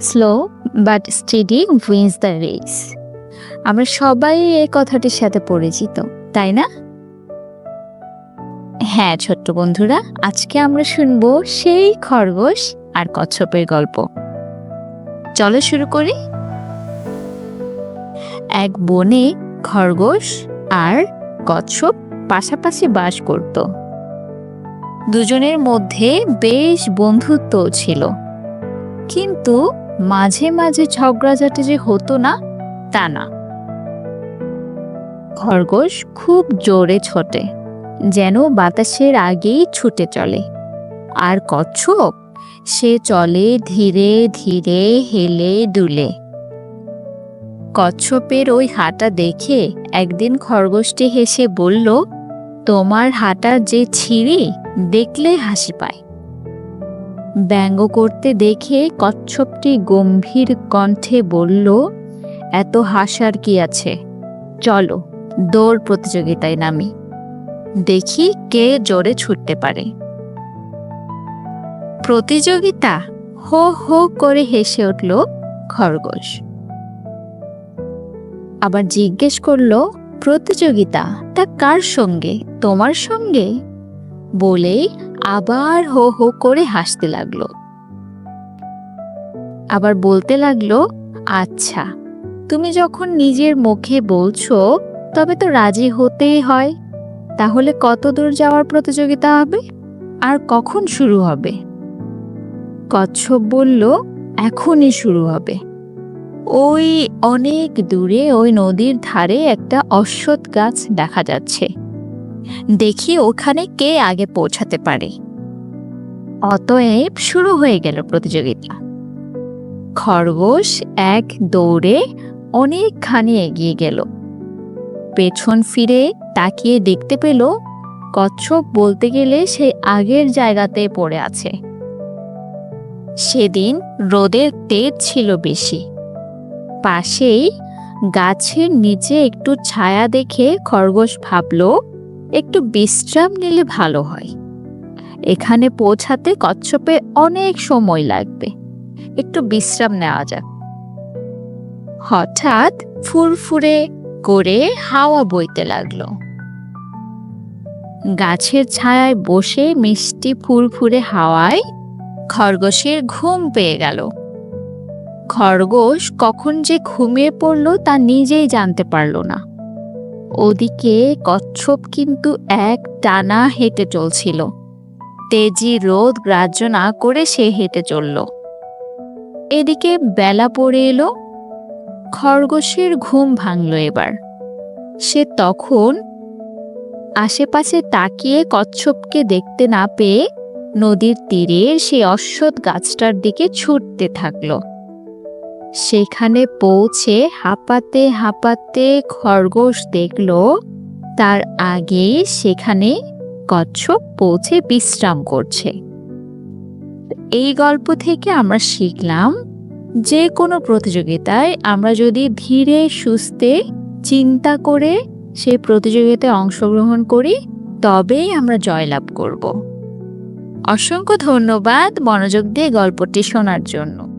Slow but steady wins the race আমরা সবাই এই কথাটির সাথে পরিচিত, তাই না? হ্যাঁ ছোট্ট বন্ধুরা, আজকে আমরা শুনব সেই খরগোশ আর কচ্ছপের গল্প। চলো শুরু করি। এক বনে খরগোশ আর কচ্ছপ পাশাপাশি বাস করত। দুজনের মধ্যে বেশ বন্ধুত্ব ছিল। কিন্তু মাঝে মাঝে ঝগড়াঝাটি যে হতো না, তা না। খরগোশ খুব জোরে ছোটে, যেন বাতাসের আগেই ছুটে চলে। আর কচ্ছপ, সে চলে ধীরে ধীরে হেলে দুলে। কচ্ছপের ওই হাঁটা দেখে একদিন খরগোশটি হেসে বলল, তোমার হাঁটার যে ছিঁড়ি, দেখলে হাসি পায়। ব্যঙ্গ করতে দেখে কচ্ছপটি গম্ভীর কণ্ঠে বলল, এত হাসার কি আছে? চলো, দৌড় প্রতিযোগিতায় নামি। দেখি কে জোরে ছুটতে পারে। প্রতিযোগিতা হো হো করে হেসে উঠল খরগোশ। আবার জিজ্ঞেস করল, প্রতিযোগিতা তা কার সঙ্গে? তোমার সঙ্গে? বলেই আবার হো হো করে হাসতে লাগল। আবার বলতে লাগল আচ্ছা তুমি যখন নিজের মুখে বলছো, তবে তো রাজি হতেই হয়। তাহলে কত দূর যাওয়ার প্রতিযোগিতা হবে? আর কখন শুরু হবে? কচ্ছপ বলল, এখনই শুরু হবে। ওই অনেক দূরে ওই নদীর ধারে একটা অশ্বত্থ গাছ দেখা যাচ্ছে। দেখি ওখানে কে আগে পৌঁছাতে পারে। অতএব শুরু হয়ে গেল প্রতিযোগিতা। খরগোশ এক দৌড়ে অনেকখানি এগিয়ে গেল। পেছন ফিরে তাকিয়ে দেখতে পেল, কচ্ছপ বলতে গেলে সে আগের জায়গাতে পড়ে আছে। সেদিন রোদের তেজ ছিল বেশি। পাশেই গাছের নিচে একটু ছায়া দেখে খরগোশ ভাবল একটু বিশ্রাম নিলে ভালো হয়। এখানে পৌঁছাতে কচ্ছপে অনেক সময় লাগবে। একটু বিশ্রাম নেওয়া যাক। হঠাৎ ফুরফুরে করে হাওয়া বইতে লাগল। গাছের ছায়ায় বসে মিষ্টি ফুরফুরে হাওয়ায় খরগোশের ঘুম পেয়ে গেল। খরগোশ কখন যে ঘুমিয়ে পড়ল তা নিজেই জানতে পারল না। ওদিকে কচ্ছপ কিন্তু এক টানা হেঁটে চলছিল। তেজি রোদ গ্রাহ্য না করে সে হেঁটে চলল। এদিকে বেলা পড়ে এলো, খরগোশের ঘুম ভাঙল এবার। সে তখন আশেপাশে তাকিয়ে কচ্ছপকে দেখতে না পেয়ে নদীর তীরে সেই অশ্বত্থ গাছটার দিকে ছুটতে থাকল। সেখানে পৌঁছে হাঁপাতে হাঁপাতে খরগোশ দেখল, তার আগে সেখানে কচ্ছপ পৌঁছে বিশ্রাম করছে। এই গল্প থেকে আমরা শিখলাম, যে কোনো প্রতিযোগিতায় আমরা যদি ধীরে, সুস্থে চিন্তা করে সেই প্রতিযোগিতায় অংশগ্রহণ করি, তবেই আমরা জয়লাভ করব। অসংখ্য ধন্যবাদ মনোযোগ দিয়ে গল্পটি শোনার জন্য।